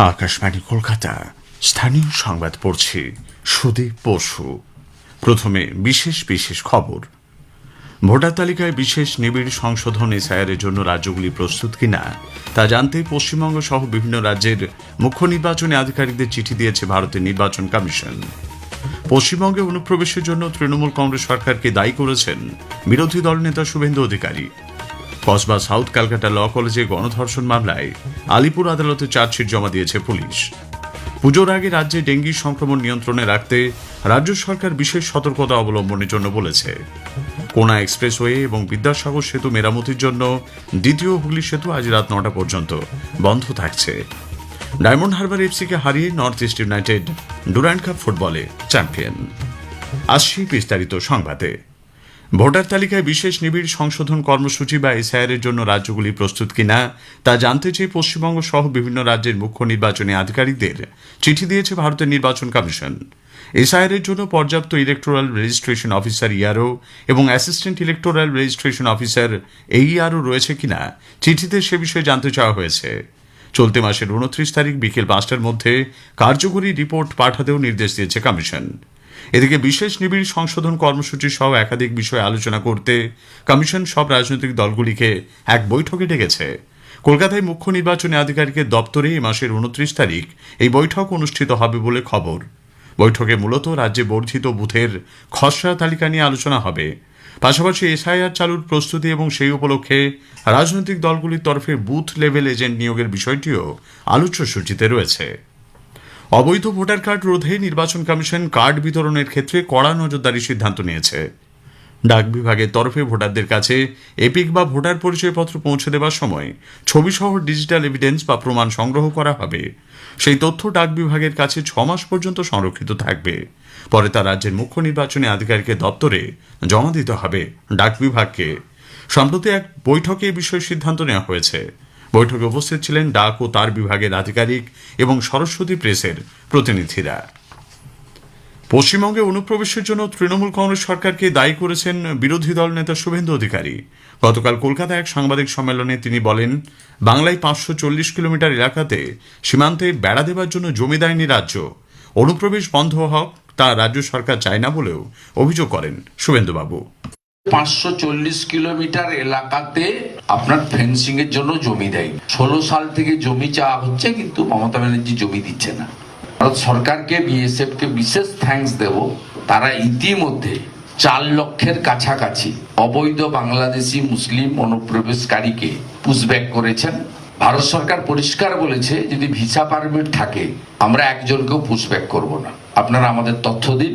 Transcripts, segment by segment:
আকাশবাণী কলকাতা। স্থানীয় সংবাদ পড়ছি সুদীপ বসু। প্রথমে বিশেষ বিশেষ খবর। ভোটার তালিকায় বিশেষ নিবিড় সংশোধন এসআইআরের জন্য রাজ্যগুলি প্রস্তুত কিনা, তা জানতে পশ্চিমবঙ্গ সহ বিভিন্ন রাজ্যের মুখ্য নির্বাচনী আধিকারিকদের চিঠি দিয়েছে ভারতের নির্বাচন কমিশন। পশ্চিমবঙ্গে অনুপ্রবেশের জন্য তৃণমূল কংগ্রেস সরকারকে দায়ী করেছেন বিরোধী দল নেতা Suvendu Adhikari. Kasba, South Calcutta Law কলেজে গণধর্ষণ মামলায় আলিপুর আদালতে চার্জশিট জমা দিয়েছে পুলিশ। পুজোর আগে রাজ্যে ডেঙ্গি সংক্রমণ নিয়ন্ত্রণে রাখতে রাজ্য সরকার বিশেষ সতর্কতা অবলম্বনের জন্য বলেছে। কোনা এক্সপ্রেসওয়ে এবং বিদ্যাসাগর সেতু মেরামতির জন্য দ্বিতীয় হুগলি সেতু আজ রাত নটা পর্যন্ত বন্ধ থাকছে। ডায়মন্ড হারবার এফসিকে হারিয়ে North East United Durand Cup ফুটবলে চ্যাম্পিয়ন। আসছি বিস্তারিত সংবাদে। ভোটার তালিকায় বিশেষ নিবিড় সংশোধন কর্মসূচি বা এসআইআর এর জন্য রাজ্যগুলি প্রস্তুত কিনা তা জানতে চেয়ে পশ্চিমবঙ্গ সহ বিভিন্ন রাজ্যের মুখ্য নির্বাচনী আধিকারিকদের। চিঠি দিয়েছে ভারতের নির্বাচন কমিশন। এসআইআর এর জন্য পর্যাপ্ত ইলেকটোরাল রেজিস্ট্রেশন অফিসার ইয়ারও এবং assistant electoral registration officer AERO রয়েছে কিনা চিঠিতে সে বিষয়ে জানতে চাওয়া হয়েছে। চলতি মাসের উনত্রিশ তারিখ বিকেল পাঁচটার মধ্যে কার্যকরী রিপোর্ট পাঠাতেও নির্দেশ দিয়েছে কমিশন। এদিকে বিশেষ নিবিড় সংশোধন কর্মসূচি সহ একাধিক বিষয়ে আলোচনা করতে কমিশন সব রাজনৈতিক দলগুলিকে এক বৈঠকে ডেকেছে। কলকাতায় মুখ্য নির্বাচনী আধিকারিকের দপ্তরে এই মাসের উনত্রিশ তারিখ এই বৈঠক অনুষ্ঠিত হবে বলে খবর। বৈঠকে মূলত রাজ্যে বর্ধিত বুথের খসড়া তালিকা নিয়ে আলোচনা হবে। পাশাপাশি এসআইআর চালুর প্রস্তুতি এবং সেই উপলক্ষে রাজনৈতিক দলগুলির তরফে বুথ লেভেল এজেন্ট নিয়োগের বিষয়টিও আলোচ্য সূচিতে রয়েছে। অবৈধ ভোটার কার্ড রোধে নির্বাচন কমিশন কার্ড বিতরণের ক্ষেত্রে কড়া নজরদারি সিদ্ধান্ত নিয়েছে। ডাক বিভাগের তরফে ভোটারদের কাছে এপিক বা ভোটার পরিচয়পত্র পৌঁছে দেওয়ার সময় ছবিসহ ডিজিটাল এভিডেন্স বা প্রমাণ সংগ্রহ করা হবে। সেই তথ্য ডাক বিভাগের কাছে ছ মাস পর্যন্ত সংরক্ষিত থাকবে। পরে তা রাজ্যের মুখ্য নির্বাচনী আধিকারিকের দপ্তরে জমা দিতে হবে ডাক বিভাগকে। সম্প্রতি এক বৈঠকে এ বিষয়ে সিদ্ধান্ত নেওয়া হয়েছে। বৈঠকে উপস্থিত ছিলেন ডাক ও তার বিভাগের আধিকারিক এবং সরস্বতী প্রেসের প্রতিনিধিরা। পশ্চিমবঙ্গে অনুপ্রবেশের জন্য তৃণমূল কংগ্রেস সরকারকে দায়ী করেছেন বিরোধী দল নেতা শুভেন্দু অধিকারী। গতকাল কলকাতায় এক সাংবাদিক সম্মেলনে তিনি বলেন, বাংলায় পাঁচশো চল্লিশ কিলোমিটার এলাকাতে সীমান্তে বেড়া দেবার জন্য জমি দেয়নি রাজ্য। অনুপ্রবেশ বন্ধ হোক তা রাজ্য সরকার চায় না বলেও অভিযোগ করেন শুভেন্দুবাবু। পাঁচশো চল্লিশ কিলোমিটার এলাকাতে আপনার ফেন্সিং এর জন্য জমি দেয়। ষোলো সাল থেকে জমি চাওয়া হচ্ছে, কিন্তু মমতা ব্যানার্জি জমি দিচ্ছে না। ভারত সরকারকে বিএসএফ কে বিশেষ থ্যাঙ্কস দেব। তারা ইতিমধ্যে চার লক্ষের কাছাকাছি অবৈধ বাংলাদেশি মুসলিম অনুপ্রবেশকারীকে পুশব্যাক করেছেন। ভারত সরকার পরিষ্কার বলেছে, যদি ভিসা পারমিট থাকে, আমরা একজনকেও পুশব্যাক করব না। আপনারা আমাদের তথ্য দিন।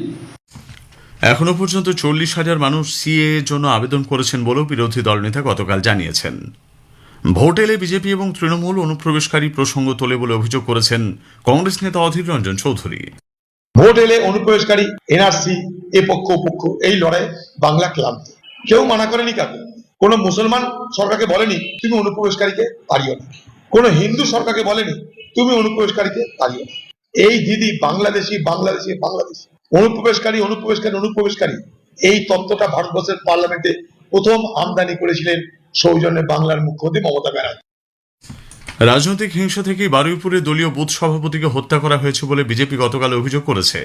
এখনও পর্যন্ত চল্লিশ হাজার মানুষ সিএ এর জন্য আবেদন করেছেন বলেও বিরোধী দলনেতা গতকাল জানিয়েছেন। ভোট এলে বিজেপি এবং তৃণমূল অনুপ্রবেশকারী প্রসঙ্গ তোলে বলে অভিযোগ করেছেন কংগ্রেস নেতা অধীর রঞ্জন চৌধুরী। ভোট এলে অনুপ্রবেশকারী এনআরসি, এ পক্ষ পক্ষ, এই লড়াই বাংলা ক্লান্ত। কেউ মানা করেনি কাকে? কোন মুসলমান সরকারকে বলেনি, তুমি অনুপ্রবেশকারীকে তাড়িও না। কোন হিন্দু সরকারকে বলেনি, তুমি অনুপ্রবেশকারীকে তাড়িও না। এই দিদি বাংলাদেশি বাংলাদেশি বাংলাদেশি। অনুপ্রবেশকারী অনুপ্রবেশকারী অনুপ্রবেশকারী। এই তত্ত্বটা ভারতবর্ষের পার্লামেন্টে প্রথম আমদানি করেছিলেন সৌজন্যে বাংলার মুখ্যমন্ত্রী মমতা ব্যানার্জি। রাজনৈতিক হিংসা থেকেই বারুইপুরে দলীয় বুথ সভাপতিকে হত্যা করা হয়েছে বলে বিজেপি গতকাল অভিযোগ করেছে।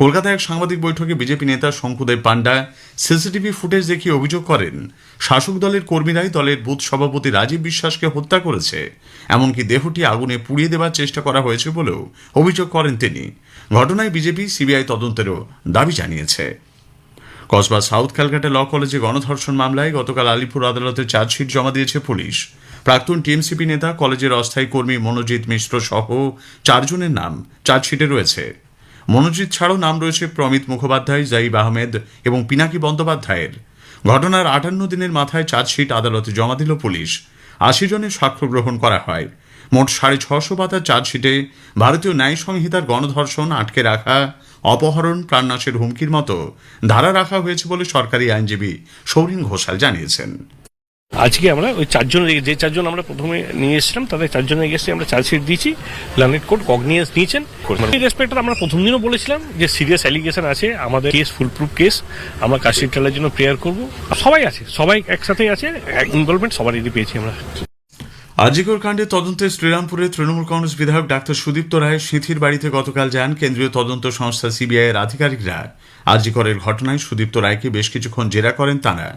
কলকাতায় এক সাংবাদিক বৈঠকে বিজেপি নেতা শঙ্কুদেব পান্ডা সিসিটিভি ফুটেজ দেখিয়ে অভিযোগ করেন, শাসক দলের কর্মীরাই দলের বুথ সভাপতি রাজীব বিশ্বাসকে হত্যা করেছে। এমনকি দেহটি আগুনে পুড়িয়ে দেওয়ার চেষ্টা করা হয়েছে বলেও অভিযোগ করেন তিনি। ঘটনায় বিজেপি, সিবিআই তদন্তেরও দাবি জানিয়েছে। কসবা সাউথ ক্যালকাটা ল কলেজে গণধর্ষণ মামলায় গতকাল আলিপুর আদালতে চার্জশিট জমা দিয়েছে পুলিশ। প্রাক্তন টিএমসিপি নেতা, কলেজের অস্থায়ী কর্মী মনোজিৎ মিশ্র সহ চারজনের নাম চার্জশিটে রয়েছে। মনোজিৎ ছাড়াও নাম রয়েছে প্রমিত মুখোপাধ্যায়, জাইব আহমেদ এবং পিনাকি বন্দ্যোপাধ্যায়ের। ঘটনার আটান্ন দিনের মাথায় চার্জশিট আদালতে জমা দিল পুলিশ। আশি জনের সাক্ষ্য গ্রহণ করা হয়। মোট সাড়ে ছশো পাতার চার্জশিটে ভারতীয় ন্যায় সংহিতার গণধর্ষণ আটকে রাখা অপহরণ প্রাণনাশের হুমকির মতো ধারা রাখা হয়েছে বলে সরকারি আইনজীবী সৌরিন ঘোষাল জানিয়েছেন। আজকে আমরা ওই চারজন যে চারজন আমরা প্রথমে নিয়ে এসেছিলাম তাদের চারজনের গেছে আমরা চার্জশিট দিয়েছি প্ল্যানেট কোর্ট কগনিয়েন্স নিয়েছেন। রেসপেক্টে আমরা প্রথম দিনও বলেছিলাম যে সিরিয়াস অ্যালিগেশন আছে আমাদের কেস ফুল প্রুফ কেস আমরা ট্রায়ালের জন্য প্রেয়ার করব। সবাই আছে সবাই একসাথেই আছে ইনভলভমেন্ট সবারই পেয়েছি আমরা। আজিকর কাণ্ডে তদন্তে শ্রীরামপুরে তৃণমূল কংগ্রেস বিধায়ক ডাক্তার সুদীপ্ত রায় সিঁথির বাড়িতে গতকাল যান। কেন্দ্রীয় তদন্ত সংস্থা সিবিআই এর আধিকারিকরা। আরজিকরের ঘটনায় সুদীপ্ত রায়কে বেশ কিছুক্ষণ জেরা করেন তাঁরা।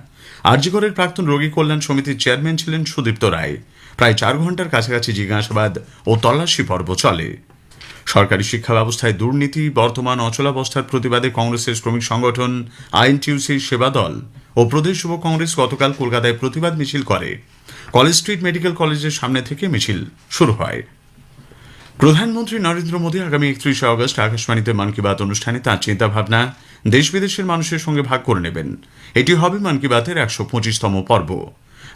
আরজিকরের প্রাক্তন রোগী কল্যাণ সমিতির চেয়ারম্যান ছিলেন সুদীপ্ত রায়। প্রায় চার ঘণ্টার কাছাকাছি জিজ্ঞাসাবাদ ও তল্লাশি পর্ব চলে। সরকারি শিক্ষা ব্যবস্থায় দুর্নীতি, বর্তমান অচলাবস্থার প্রতিবাদে কংগ্রেসের শ্রমিক সংগঠন আইএনটিউসির সেবা দল ও প্রদেশ যুব কংগ্রেস গতকাল কলকাতায় প্রতিবাদ মিছিল করে। কলেজ স্ট্রিট মেডিকেল কলেজের সামনে থেকে মিছিল শুরু হয়। প্রধানমন্ত্রী নরেন্দ্র মোদী আগামী একত্রিশে অগস্ট আকাশবাণীতে মন কি বাত অনুষ্ঠানে তাঁর চিন্তাভাবনা দেশ বিদেশের মানুষের সঙ্গে ভাগ করে নেবেন। এটি হবে মন কি বাতের একশো পঁচিশতম পর্ব।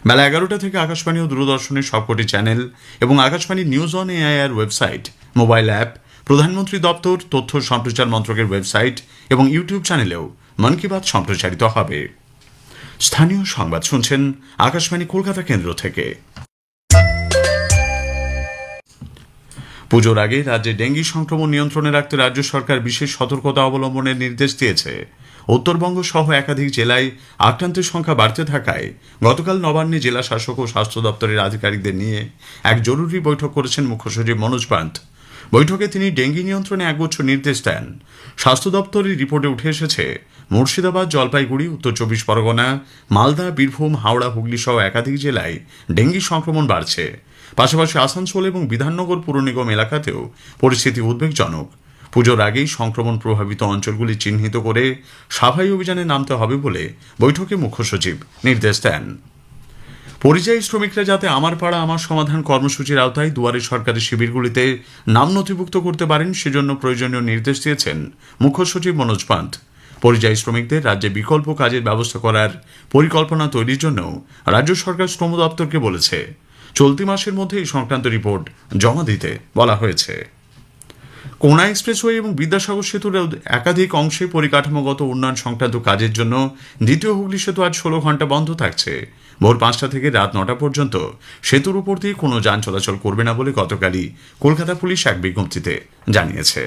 বেলা এগারোটা থেকে আকাশবাণী ও দূরদর্শনের সবকটি চ্যানেল এবং Akashvani news on AIR website, mobile app, প্রধানমন্ত্রী দপ্তর, তথ্য সম্প্রচার মন্ত্রকের ওয়েবসাইট এবং ইউটিউব চ্যানেলেও মন কি বাত সম্প্রচারিত হবে। স্থানীয় সংবাদ শুনছেন আকাশবাণী কলকাতা কেন্দ্র থেকে। পুজোর আগে রাজ্যে ডেঙ্গি সংক্রমণ নিয়ন্ত্রণে রাখতে রাজ্য সরকার বিশেষ সতর্কতা অবলম্বনের নির্দেশ দিয়েছে। উত্তরবঙ্গ সহ একাধিক জেলায় আক্রান্তের সংখ্যা বাড়তে থাকায় গতকাল নবান্নে জেলা শাসক ও স্বাস্থ্য দপ্তরের আধিকারিকদের নিয়ে এক জরুরি বৈঠক করেছেন মুখ্য সচিব মনোজ পান্ত বৈঠকে তিনি ডেঙ্গি নিয়ন্ত্রণে একগুচ্ছ নির্দেশ দেন। স্বাস্থ্য দপ্তরের রিপোর্টে উঠে এসেছে, মুর্শিদাবাদ, জলপাইগুড়ি, উত্তর চব্বিশ পরগনা, মালদা, বীরভূম, হাওড়া, হুগলি সহ একাধিক জেলায় ডেঙ্গি সংক্রমণ বাড়ছে। পাশাপাশি আসানসোল এবং বিধাননগর পুর নিগম এলাকাতেও পরিস্থিতি উদ্বেগজনক। পুজোর আগেই সংক্রমণ প্রভাবিত অঞ্চলগুলি চিহ্নিত করে সাফাই অভিযানে নামতে হবে বলে বৈঠকে মুখ্য সচিব নির্দেশ দেন। পরিযায়ী শ্রমিকরা যাতে আমার পাড়া, আমার সমাধান কর্মসূচির আওতায় দুয়ারে সরকারি শিবিরগুলিতে নাম নথিভুক্ত করতে পারেন, সেজন্য প্রয়োজনীয় নির্দেশ দিয়েছেন মুখ্য সচিব মনোজ পান্ত পরিযায়ী শ্রমিকদের রাজ্যে বিকল্প কাজের ব্যবস্থা করার পরিকল্পনা তৈরির জন্য রাজ্য সরকার শ্রম দপ্তরকে বলেছে। চলতি মাসের মধ্যে এই সংক্রান্ত রিপোর্ট জমা দিতে বলা হয়েছে। কোনা এক্সপ্রেসওয়ে এবং বিদ্যাসাগর সেতুর একাধিক অংশে পরিকাঠামোগত উন্নয়ন সংক্রান্ত কাজের জন্য দ্বিতীয় হুগলি সেতু আজ ষোলো ঘণ্টা বন্ধ থাকছে। ভোর পাঁচটা থেকে রাত নটা পর্যন্ত সেতুর উপর দিয়ে কোনো যান চলাচল করবে না বলে গতকালই কলকাতা পুলিশ এক বিজ্ঞপ্তিতে জানিয়েছে।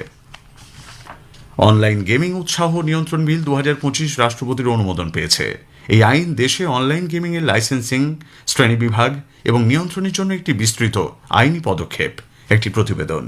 অনলাইন গেমিং উৎসাহ নিয়ন্ত্রণ বিল দু হাজার পঁচিশ রাষ্ট্রপতির অনুমোদন পেয়েছে। এই আইন দেশে অনলাইন গেমিং এর লাইসেন্সিং শ্রেণীবিভাগ এবং নিয়ন্ত্রণের জন্য একটি বিস্তৃত আইনি পদক্ষেপ, একটি প্রতিবেদন।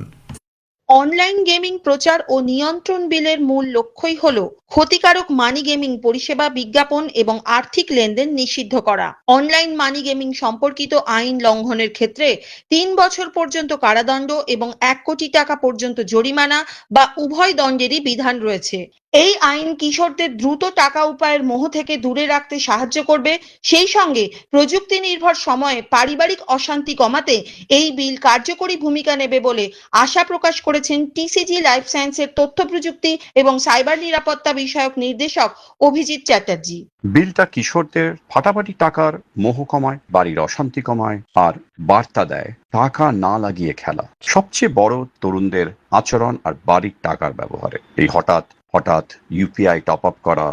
অনলাইন গেমিং প্রচার ও নিয়ন্ত্রণ বিলের মূল লক্ষ্যই হল ক্ষতিকারক মানি গেমিং পরিষেবা বিজ্ঞাপন এবং আর্থিক লেনদেন নিষিদ্ধ করা। অনলাইন মানি গেমিং সম্পর্কিত আইন লঙ্ঘনের ক্ষেত্রে তিন বছর পর্যন্ত কারাদণ্ড এবং এক কোটি টাকা পর্যন্ত জরিমানা বা উভয় দণ্ডেরই বিধান রয়েছে। এই আইন কিশোরদের দ্রুত টাকা উপায়ের মোহ থেকে দূরে রাখতে সাহায্য করবে। সেই সঙ্গে প্রযুক্তি নির্ভর সময়ে পারিবারিক অশান্তি কমাতে এই বিল কার্যকরী ভূমিকা নেবে বলে আশা প্রকাশ করেছেন টিসিজি লাইফ সায়েন্সের তথ্য প্রযুক্তি এবং সাইবার নিরাপত্তা বিষয়ক নির্দেশক অভিজিৎ চ্যাটার্জি। বিলটা কিশোরদের ফাটাফাটি টাকার মোহ কমায়, বাড়ির অশান্তি কমায় আর বার্তা দেয়, টাকা না লাগিয়ে খেলা। সবচেয়ে বড় তরুণদের আচরণ আর বাড়ির টাকার ব্যবহারে। এই হঠাৎ হঠাৎ ইউপিআই টপ আপ করা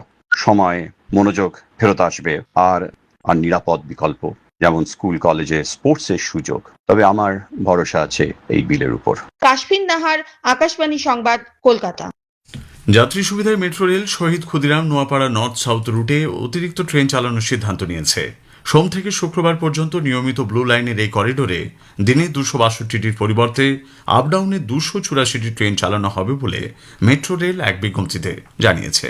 সময় মনোযোগ ফেরত আসবে আর আর নিরাপদ বিকল্প যেমন স্কুল কলেজে স্পোর্টসের সুযোগ। তবে আমার ভরসা আছে এই বিলের উপর। কাশ্মীর নাহার আকাশবাণী সংবাদ কলকাতা। যাত্রী সুবিধায় metro rail Shahid Khudiram Noapara north south রুটে অতিরিক্ত ট্রেন চালানোর সিদ্ধান্ত নিয়েছে। সোম থেকে শুক্রবার পর্যন্ত নিয়মিত ব্লু লাইনের এই করিডোরে দিনে দুশো বাষট্টিটির পরিবর্তে আপডাউনে দুশো চুরাশিটি ট্রেন চালানো হবে বলে মেট্রো রেল এক বিজ্ঞপ্তিতে জানিয়েছে।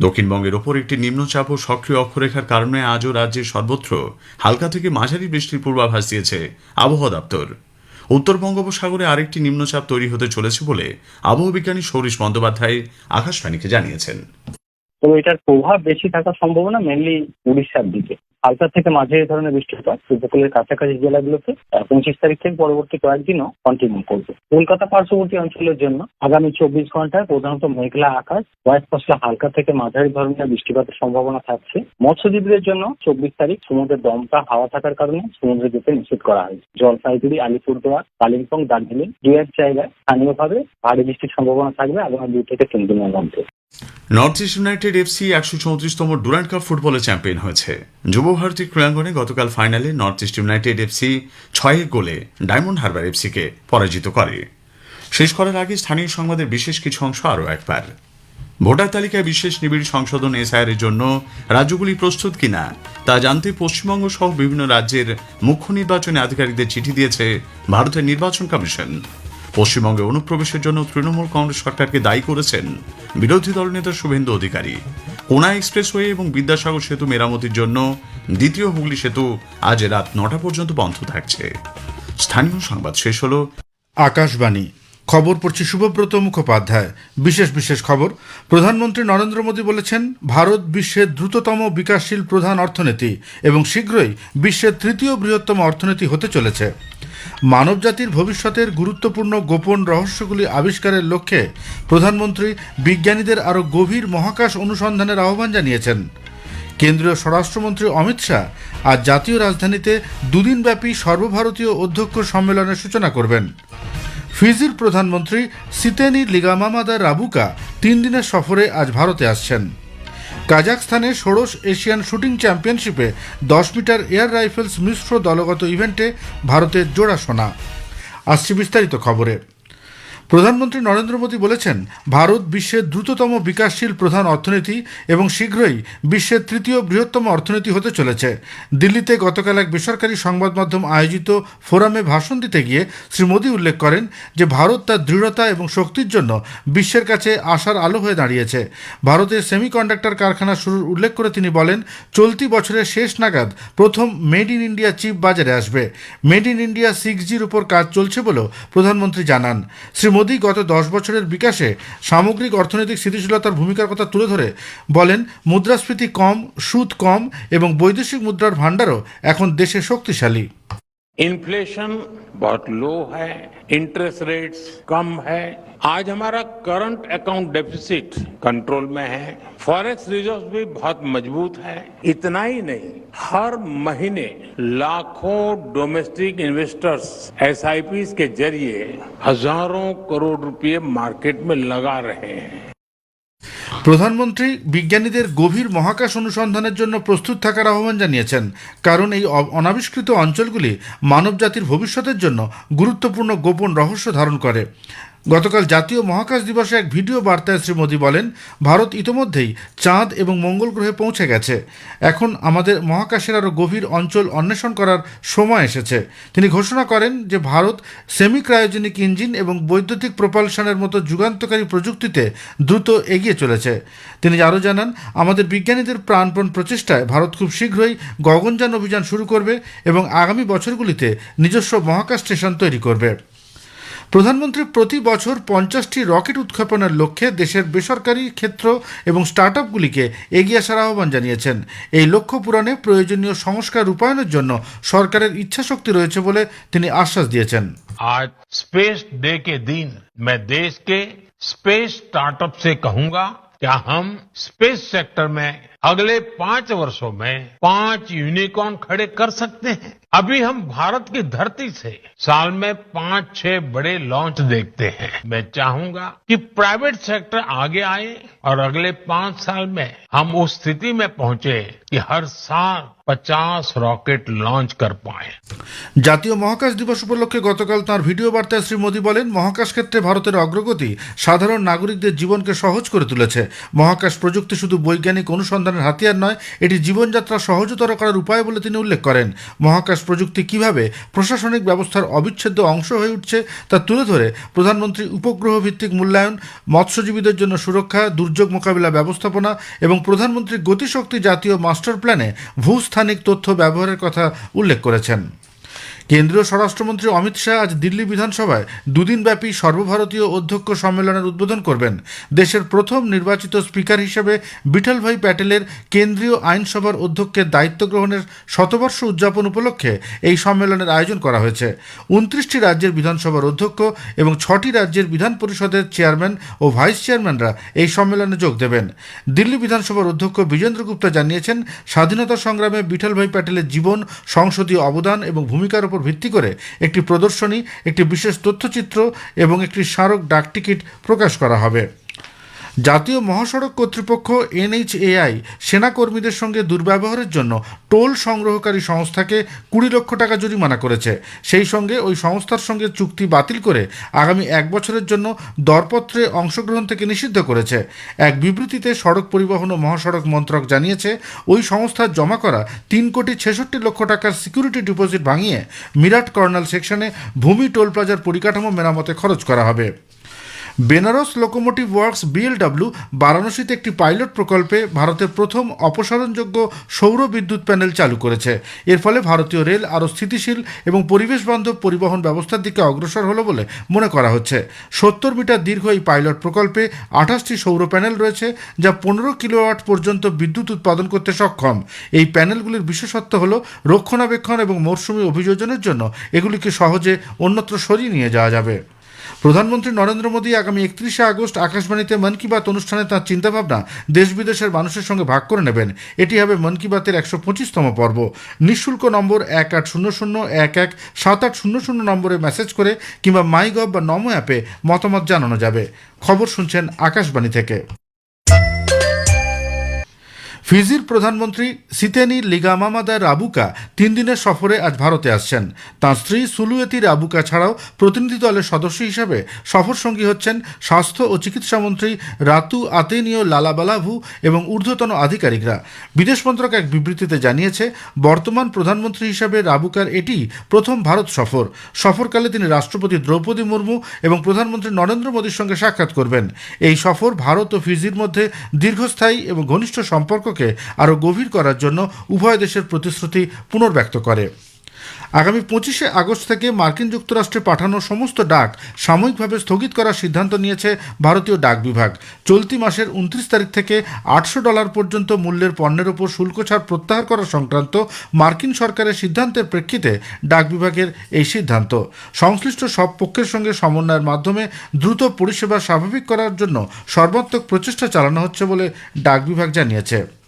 দক্ষিণবঙ্গের ওপর একটি নিম্নচাপ ও সক্রিয় অক্ষরেখার কারণে আজও রাজ্যের সর্বত্র হালকা থেকে মাঝারি বৃষ্টির পূর্বাভাস দিয়েছে আবহাওয়া দপ্তর। উত্তর বঙ্গোপসাগরে আরেকটি নিম্নচাপ তৈরি হতে চলেছে বলে আবহাওয়া বিজ্ঞানী সৌরিশ বন্দ্যোপাধ্যায় আকাশবাণীকে জানিয়েছেন। তো এটার প্রভাব বেশি থাকার সম্ভাবনা মেনলি উড়িষ্যার দিকে। হালকা থেকে মাঝে মাঝারি ধরনের বৃষ্টিপাত উপকূলের কাছাকাছি জেলাগুলোতে পঁচিশ তারিখ থেকে পরবর্তী কয়েকদিনও কন্টিনিউ করবে। কলকাতা পার্শ্ববর্তী অঞ্চলের জন্য আগামী চব্বিশ ঘন্টায় প্রধানত মেঘলা আকাশ কয়েক ফসলা হালকা থেকে মাঝারি ধরনের বৃষ্টিপাতের সম্ভাবনা থাকছে। মৎস্যজীবীদের জন্য চব্বিশ তারিখ সমুদ্রের দমকা হাওয়া থাকার কারণে সমুদ্রে যেতে নিষেধ করা হয়েছে। জলপাইগুড়ি, আলিপুরদুয়ার, কালিম্পং, দার্জিলিং দু এক জায়গায় স্থানীয়ভাবে ভারী বৃষ্টির সম্ভাবনা থাকবে আগামী দুই থেকে তিন দিনের মধ্যে। নর্থ ইস্ট ইউনাইটেড এফসি একশো চৌত্রিশতম ডুরান্ড কাপ ফুটবলে চ্যাম্পিয়ন হয়েছে। যুব ভারতী ক্রীড়াঙ্গনে গতকাল ফাইনালে নর্থ ইস্ট ইউনাইটেড এফসি ছয় গোলে ডায়মন্ড হারবার এফসিকে পরাজিত করে। শেষ করার আগে স্থানীয় সংবাদের বিশেষ কিছু অংশ আরও একবার। ভোটার তালিকায় বিশেষ নিবিড় সংশোধন এসআইআর এর জন্য রাজ্যগুলি প্রস্তুত কিনা তা জানতে পশ্চিমবঙ্গ সহ বিভিন্ন রাজ্যের মুখ্য নির্বাচনী আধিকারিকদের চিঠি দিয়েছে ভারতের নির্বাচন কমিশন। পশ্চিমবঙ্গে অনুপ্রবেশের জন্য তৃণমূল কংগ্রেস সরকারকে দায়ী করেছেন বিরোধী দলনেতা শুভেন্দু অধিকারী। কোনা এক্সপ্রেসওয়ে এবং বিদ্যাসাগর সেতু মেরামতির জন্য দ্বিতীয় হুগলি সেতু আজ রাত নটা পর্যন্ত বন্ধ থাকছে। স্থানীয় সংবাদ শেষ হল আকাশবাণী। খবর পড়ছি শুভব্রত মুখোপাধ্যায়। বিশেষ বিশেষ খবর, প্রধানমন্ত্রী নরেন্দ্র মোদী বলেছেন, ভারত বিশ্বের দ্রুততম বিকাশশীল প্রধান অর্থনীতি এবং শীঘ্রই বিশ্বের তৃতীয় বৃহত্তম অর্থনীতি হতে চলেছে। মানবজাতির ভবিষ্যতের গুরুত্বপূর্ণ গোপন রহস্যগুলি আবিষ্কারের লক্ষ্যে প্রধানমন্ত্রী বিজ্ঞানীদের আরও গভীর মহাকাশ অনুসন্ধানের আহ্বান জানিয়েছেন। কেন্দ্রীয় স্বরাষ্ট্রমন্ত্রী অমিত শাহ আজ জাতীয় রাজধানীতে দুদিনব্যাপী সর্বভারতীয় অধ্যক্ষ সম্মেলনের সূচনা করবেন। ফিজির প্রধানমন্ত্রী সিতেনি লিগামামাদা রাবুকা তিন দিনের সফরে আজ ভারতে আসছেন। কাজাকস্তানে ষোড়শ এশিয়ান শুটিং চ্যাম্পিয়নশিপে দশ মিটার এয়ার রাইফেলস মিশ্র দলগত ইভেন্টে ভারতের জোড়া সোনা আসছে বিস্তারিত খবরে। প্রধানমন্ত্রী নরেন্দ্র মোদী বলেছেন, ভারত বিশ্বের দ্রুততম বিকাশশীল প্রধান অর্থনীতি এবং শীঘ্রই বিশ্বের তৃতীয় বৃহত্তম অর্থনীতি হতে চলেছে। দিল্লিতে গতকাল এক বেসরকারি সংবাদ মাধ্যম আয়োজিত ফোরামে ভাষণ দিতে গিয়ে শ্রী মোদী উল্লেখ করেন যে, ভারত তার দৃঢ়তা এবং শক্তির জন্য বিশ্বের কাছে আশার আলো হয়ে দাঁড়িয়েছে। ভারতের সেমিকন্ডাক্টর কারখানা শুরুর উল্লেখ করে তিনি বলেন, চলতি বছরের শেষ নাগাদ প্রথম মেড ইন ইন্ডিয়া চিপ বাজারে আসবে। মেড ইন ইন্ডিয়া সিক্স জির উপর কাজ চলছে বলেও প্রধানমন্ত্রী জানান। শ্রী মোদী গত দশ বছরের বিকাশে সামগ্রিক অর্থনৈতিক স্থিতিশীলতার ভূমিকার কথা তুলে ধরে বলেন, মুদ্রাস্ফীতি কম, সুদ কম এবং বৈদেশিক মুদ্রার ভাণ্ডারও এখন দেশে শক্তিশালী। इन्फ्लेशन बहुत लो है इंटरेस्ट रेट्स कम है। आज हमारा करंट अकाउंट डेफिसिट कंट्रोल में है। फॉरेक्स रिज़र्व भी बहुत मज़बूत है। इतना ही नहीं, हर महीने लाखों डोमेस्टिक इन्वेस्टर्स एसआईपी के ज़रिए हज़ारों करोड़ रुपए मार्केट में लगा रहे हैं। প্রধানমন্ত্রী বিজ্ঞানীদের গভীর মহাকাশ অনুসন্ধানের জন্য প্রস্তুত থাকার আহ্বান জানিয়েছেন। কারণ এই অনাবিষ্কৃত অঞ্চলগুলি মানবজাতির ভবিষ্যতের জন্য গুরুত্বপূর্ণ গোপন রহস্য ধারণ করে। গতকাল জাতীয় মহাকাশ দিবসে এক ভিডিও বার্তায় শ্রী মোদী বলেন, ভারত ইতোমধ্যেই চাঁদ এবং মঙ্গল গ্রহে পৌঁছে গেছে। এখন আমাদের মহাকাশের আরও গভীর অঞ্চল অন্বেষণ করার সময় এসেছে। তিনি ঘোষণা করেন যে, ভারত সেমি ক্রায়োজেনিক ইঞ্জিন এবং বৈদ্যুতিক প্রপালশনের মতো যুগান্তকারী প্রযুক্তিতে দ্রুত এগিয়ে চলেছে। তিনি আরও জানান, আমাদের বিজ্ঞানীদের প্রাণপণ প্রচেষ্টায় ভারত খুব শীঘ্রই গগনযান অভিযান শুরু করবে এবং আগামী বছরগুলিতে নিজস্ব মহাকাশ স্টেশন তৈরি করবে। প্রধানমন্ত্রী প্রতি বছর পঞ্চাশটি রকেট উৎক্ষেপণের লক্ষ্যে দেশের বেসরকারি ক্ষেত্র এবং স্টার্ট আপগুলিকে এগিয়ে আসার আহ্বান জানিয়েছেন এই লক্ষ্য পূরণে প্রয়োজনীয় সংস্কার রূপায়ণের জন্য সরকারের ইচ্ছাশক্তি রয়েছে বলে তিনি আশ্বাস দিয়েছেন आज स्पेस डे के दिन मैं देश के स्पेस स्टार्टअप से कहूंगा क्या हम स्पेस सेक्टर में अगले पांच वर्षों में पांच यूनिकॉर्न खड़े कर सकते हैं अभी हम भारत की धरती से साल में पांच छह बड़े लॉन्च देखते हैं मैं चाहूंगा कि प्राइवेट सेक्टर आगे आए और अगले पांच साल में हम उस स्थिति में पहुंचे कि हर साल पचास रॉकेट लॉन्च कर पाए জাতীয় মহাকাশ দিবস উপলক্ষে গতকাল তাঁর ভিডিও বার্তায় শ্রী মোদী বলেন মহাকাশ ক্ষেত্রে ভারতের অগ্রগতি সাধারণ নাগরিকদের জীবনকে সহজ করে তুলেছে মহাকাশ প্রযুক্তি শুধু বৈজ্ঞানিক অনুসন্ধানের হাতিয়ার নয়, এটি জীবনযাত্রা সহজতর করার উপায় বলে তিনি উল্লেখ করেন। মহাকাশ প্রযুক্তি কীভাবে প্রশাসনিক ব্যবস্থার অবিচ্ছেদ্য অংশ হয়ে উঠছে তা তুলে ধরে প্রধানমন্ত্রী উপগ্রহ ভিত্তিক মূল্যায়ন, মৎস্যজীবীদের জন্য সুরক্ষা, দুর্যোগ মোকাবিলা ব্যবস্থাপনা এবং প্রধানমন্ত্রী গতিশক্তি জাতীয় মাস্টার প্ল্যানে ভূস্থানিক তথ্য ব্যবহারের কথা উল্লেখ করেছেন। কেন্দ্রীয় স্বরাষ্ট্রমন্ত্রী অমিত শাহ আজ দিল্লি বিধানসভায় দুদিনব্যাপী সর্বভারতীয় অধ্যক্ষ সম্মেলনের উদ্বোধন করবেন। দেশের প্রথম নির্বাচিত স্পিকার হিসেবে বিঠলভাই প্যাটেলের কেন্দ্রীয় আইনসভার অধ্যক্ষের দায়িত্ব গ্রহণের শতবর্ষ উদযাপন উপলক্ষে এই সম্মেলনের আয়োজন করা হয়েছে। উনত্রিশটি রাজ্যের বিধানসভার অধ্যক্ষ এবং ছটি রাজ্যের বিধান পরিষদের চেয়ারম্যান ও ভাইস চেয়ারম্যানরা এই সম্মেলনে যোগ দেবেন। দিল্লি বিধানসভার অধ্যক্ষ বিজেন্দ্র গুপ্তা জানিয়েছেন, স্বাধীনতা সংগ্রামে বিঠলভাই প্যাটেলের জীবন, সংসদীয় অবদান এবং ভূমিকার উপর ভিত্তি করে একটি প্রদর্শনী একটি বিশেষ তথ্যচিত্র এবং একটি স্মারক ডাকটিকিট প্রকাশ করা হবে। জাতীয় মহাসড়ক কর্তৃপক্ষ এনএইচএআই সেনাকর্মীদের সঙ্গে দুর্ব্যবহারের জন্য টোল সংগ্রহকারী সংস্থাকে কুড়ি লক্ষ টাকা জরিমানা করেছে। সেই সঙ্গে ওই সংস্থার সঙ্গে চুক্তি বাতিল করে আগামী এক বছরের জন্য দরপত্রে অংশগ্রহণ থেকে নিষিদ্ধ করেছে। এক বিবৃতিতে সড়ক পরিবহন ও মহাসড়ক মন্ত্রক জানিয়েছে, ওই সংস্থার জমা করা তিন কোটি ছেষট্টি লক্ষ টাকার সিকিউরিটি ডিপোজিট ভাঙিয়ে মিরাট কর্নাল সেকশনে ভূমি টোল প্লাজার পরিকাঠামো মেরামতে খরচ করা হবে। বেনারস লোকোমোটিভ ওয়ার্কস বিএলডব্লিউ বারাণসীতে একটি পাইলট প্রকল্পে ভারতের প্রথম অপসারণযোগ্য সৌর বিদ্যুৎ প্যানেল চালু করেছে। এর ফলে ভারতীয় রেল আরও স্থিতিশীল এবং পরিবেশ বান্ধব পরিবহন ব্যবস্থার দিকে অগ্রসর হলো বলে মনে করা হচ্ছে। সত্তর মিটার দীর্ঘ এই পাইলট প্রকল্পে আঠাশটি সৌর প্যানেল রয়েছে, যা পনেরো কিলোওয়াট পর্যন্ত বিদ্যুৎ উৎপাদন করতে সক্ষম। এই প্যানেলগুলির বিশেষত্ব হল রক্ষণাবেক্ষণ এবং মরশুমি অভিযোজনের জন্য এগুলিকে সহজে অন্যত্র সরিয়ে নিয়ে যাওয়া যাবে। প্রধানমন্ত্রী নরেন্দ্র মোদী আগামী একত্রিশে আগস্ট আকাশবাণীতে মন কি বাত অনুষ্ঠানে তাঁর চিন্তাভাবনা দেশ বিদেশের মানুষের সঙ্গে ভাগ করে নেবেন। এটি হবে মন কি বাতের একশো পঁচিশতম পর্ব। নিঃশুল্ক নম্বর এক আট শূন্য শূন্য এক এক সাত আট শূন্য শূন্য নম্বরে মেসেজ করে কিংবা মাই গভ বা নমো অ্যাপে মতামত জানানো যাবে। খবর শুনছেন আকাশবাণী থেকে। ফিজির প্রধানমন্ত্রী সিতেনি লিগামামাদা রাবুকা তিন দিনের সফরে আজ ভারতে আসছেন। তাঁর স্ত্রী সুলুয়েতি রাবুকা ছাড়াও প্রতিনিধি দলের সদস্য হিসাবে সফর সঙ্গী হচ্ছেন স্বাস্থ্য ও চিকিৎসা মন্ত্রী রাতু আতেনীয় লালাবালাভু এবং ঊর্ধ্বতন আধিকারিকরা। বিদেশ মন্ত্রক এক বিবৃতিতে জানিয়েছে, বর্তমান প্রধানমন্ত্রী হিসাবে রাবুকার এটি প্রথম ভারত সফর। সফরকালে তিনি রাষ্ট্রপতি দ্রৌপদী মুর্মু এবং প্রধানমন্ত্রী নরেন্দ্র মোদীর সঙ্গে সাক্ষাৎ করবেন। এই সফর ভারত ও ফিজির মধ্যে দীর্ঘস্থায়ী এবং ঘনিষ্ঠ সম্পর্ককে আরও গভীর করার জন্য উভয় দেশের প্রতিশ্রুতি পুনর্ব্যক্ত করে। আগামী পঁচিশে আগস্ট থেকে মার্কিন যুক্তরাষ্ট্রে পাঠানো সমস্ত ডাক সাময়িকভাবে স্থগিত করার সিদ্ধান্ত নিয়েছে ভারতীয় ডাক বিভাগ। চলতি মাসের উনত্রিশ তারিখ থেকে আটশো ডলার পর্যন্ত মূল্যের পণ্যের ওপর শুল্ক ছাড় প্রত্যাহার করা সংক্রান্ত মার্কিন সরকারের সিদ্ধান্তের প্রেক্ষিতে ডাক বিভাগের এই সিদ্ধান্ত। সংশ্লিষ্ট সব পক্ষের সঙ্গে সমন্বয়ের মাধ্যমে দ্রুত পরিষেবা স্বাভাবিক করার জন্য সর্বাত্মক প্রচেষ্টা চালানো হচ্ছে বলে ডাক বিভাগ জানিয়েছে।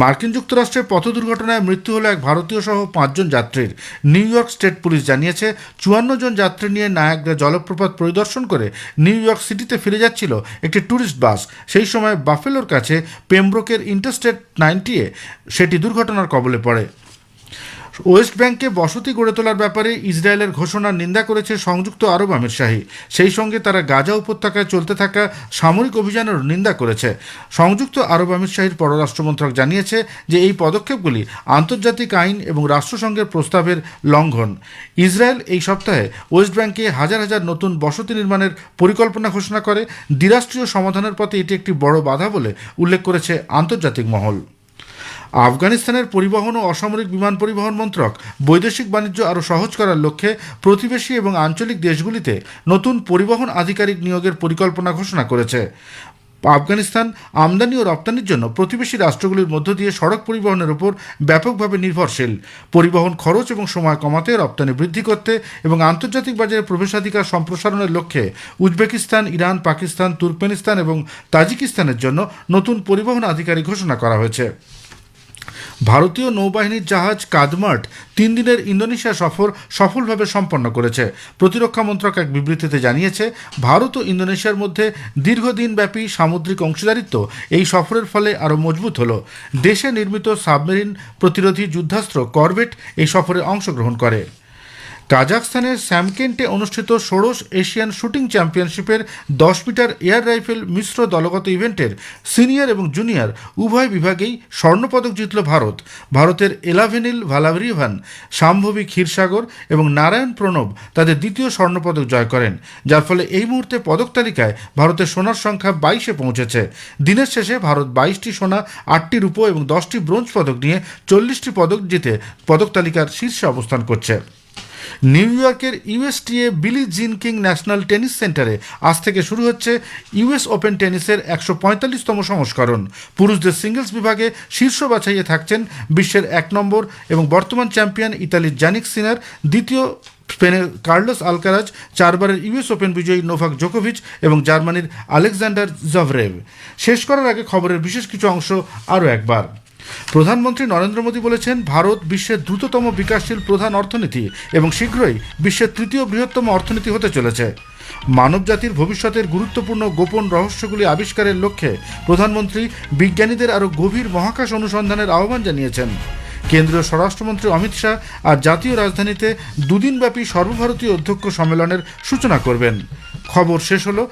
মার্কিন যুক্তরাষ্ট্রের পথ দুর্ঘটনায় মৃত্যু হলো এক ভারতীয় সহ পাঁচজন যাত্রীর। নিউ ইয়র্ক স্টেট পুলিশ জানিয়েছে, চুয়ান্ন জন যাত্রী নিয়ে নায়াগ্রা জলপ্রপাত পরিদর্শন করে নিউ ইয়র্ক সিটিতে ফিরে যাচ্ছিল একটি ট্যুরিস্ট বাস। সেই সময় বাফেলোর কাছে পেমব্রোকের ইন্টারস্টেট নাইনটিয়ে সেটি দুর্ঘটনার কবলে পড়ে। ওয়েস্ট ব্যাংকে বসতি গড়ে তোলার ব্যাপারে ইসরায়েলের ঘোষণার নিন্দা করেছে সংযুক্ত আরব আমিরশাহী। সেই সঙ্গে তারা গাজা উপত্যকায় চলতে থাকা সামরিক অভিযানের নিন্দা করেছে। সংযুক্ত আরব আমিরশাহীর পররাষ্ট্রমন্ত্রক জানিয়েছে যে এই পদক্ষেপগুলি আন্তর্জাতিক আইন এবং রাষ্ট্রসংঘের প্রস্তাবের লঙ্ঘন। ইসরায়েল এই সপ্তাহে ওয়েস্ট ব্যাংকে হাজার হাজার নতুন বসতি নির্মাণের পরিকল্পনা ঘোষণা করে। দ্বিরাষ্ট্রীয় সমাধানের পথে এটি একটি বড় বাধা বলে উল্লেখ করেছে আন্তর্জাতিক মহল। আফগানিস্তানের পরিবহন ও অসামরিক বিমান পরিবহন মন্ত্রক বৈদেশিক বাণিজ্য আরও সহজ করার লক্ষ্যে প্রতিবেশী এবং আঞ্চলিক দেশগুলিতে নতুন পরিবহন আধিকারিক নিয়োগের পরিকল্পনা ঘোষণা করেছে। আফগানিস্তান আমদানি ও রপ্তানির জন্য প্রতিবেশী রাষ্ট্রগুলির মধ্য দিয়ে সড়ক পরিবহনের উপর ব্যাপকভাবে নির্ভরশীল। পরিবহন খরচ এবং সময় কমাতে রপ্তানি বৃদ্ধি করতে এবং আন্তর্জাতিক বাজারে প্রবেশাধিকার সম্প্রসারণের লক্ষ্যে উজবেকিস্তান, ইরান, পাকিস্তান, তুর্কমেনিস্তান এবং তাজিকিস্তানের জন্য নতুন পরিবহন আধিকারিক ঘোষণা করা হয়েছে। ভারতীয় নৌবাহিনীর জাহাজ কাদমার্ট তিন দিনের ইন্দোনেশিয়া সফর সফলভাবে সম্পন্ন করেছে। প্রতিরক্ষা মন্ত্রক এক বিবৃতিতে জানিয়েছে, ভারত ও ইন্দোনেশিয়ার মধ্যে দীর্ঘদিনব্যাপী সামুদ্রিক অংশীদারিত্ব এই সফরের ফলে আরও মজবুত হল। দেশে নির্মিত সাবমেরিন প্রতিরোধী যুদ্ধাস্ত্র করবেট এই সফরে অংশগ্রহণ করে। কাজাখস্তানের স্যামকেন্টে অনুষ্ঠিত ষোড়শ এশিয়ান শুটিং চ্যাম্পিয়নশিপের দশ মিটার এয়ার রাইফেল মিশ্র দলগত ইভেন্টের সিনিয়র এবং জুনিয়র উভয় বিভাগেই স্বর্ণপদক জিতল ভারত। ভারতের এলাভেনিল ভালাভরিভান শাম্ভবী ক্ষীরসাগর এবং নারায়ণ প্রণব তাদের দ্বিতীয় স্বর্ণপদক জয় করেন। যার ফলে এই মুহূর্তে পদক তালিকায় ভারতের সোনার সংখ্যা বাইশে পৌঁছেছে। দিনের শেষে ভারত বাইশটি সোনা, আটটি রূপো এবং দশটি ব্রোঞ্জ পদক নিয়ে চল্লিশটি পদক জিতে পদক তালিকার শীর্ষে অবস্থান করছে। নিউ ইয়র্কের ইউএসটিএ বিলি জিন কিং ন্যাশনাল টেনিস সেন্টারে আজ থেকে শুরু হচ্ছে ইউএস ওপেন টেনিসের একশো পঁয়তাল্লিশতম সংস্করণ। পুরুষদের সিঙ্গলস বিভাগে শীর্ষ বাছাইয়ে থাকছেন বিশ্বের এক নম্বর এবং বর্তমান চ্যাম্পিয়ন ইতালির জানিক সিনার, দ্বিতীয় স্পেনের কার্লোস আলকারাজ, চারবারের ইউএস ওপেন বিজয়ী নোভাক জোকোভিচ এবং জার্মানির আলেকজান্ডার জভরেভ শেষ করার আগে খবরের বিশেষ কিছু অংশ আরও একবার। প্রধানমন্ত্রী নরেন্দ্র মোদী বলেছেন, ভারত বিশ্বের দ্রুততম বিকাশশীল প্রধান অর্থনীতি এবং শীঘ্রই বিশ্বের তৃতীয় বৃহত্তম অর্থনীতি হতে চলেছে। মানবজাতির ভবিষ্যতের গুরুত্বপূর্ণ গোপন রহস্যগুলি আবিষ্কারের লক্ষ্যে প্রধানমন্ত্রী বিজ্ঞানীদের আরও গভীর মহাকাশ অনুসন্ধানের আহ্বান জানিয়েছেন। কেন্দ্রীয় স্বরাষ্ট্রমন্ত্রী অমিত শাহ আর জাতীয় রাজধানীতে দুদিনব্যাপী সর্বভারতীয় অধ্যক্ষ সম্মেলনের সূচনা করবেন। খবর শেষ হলো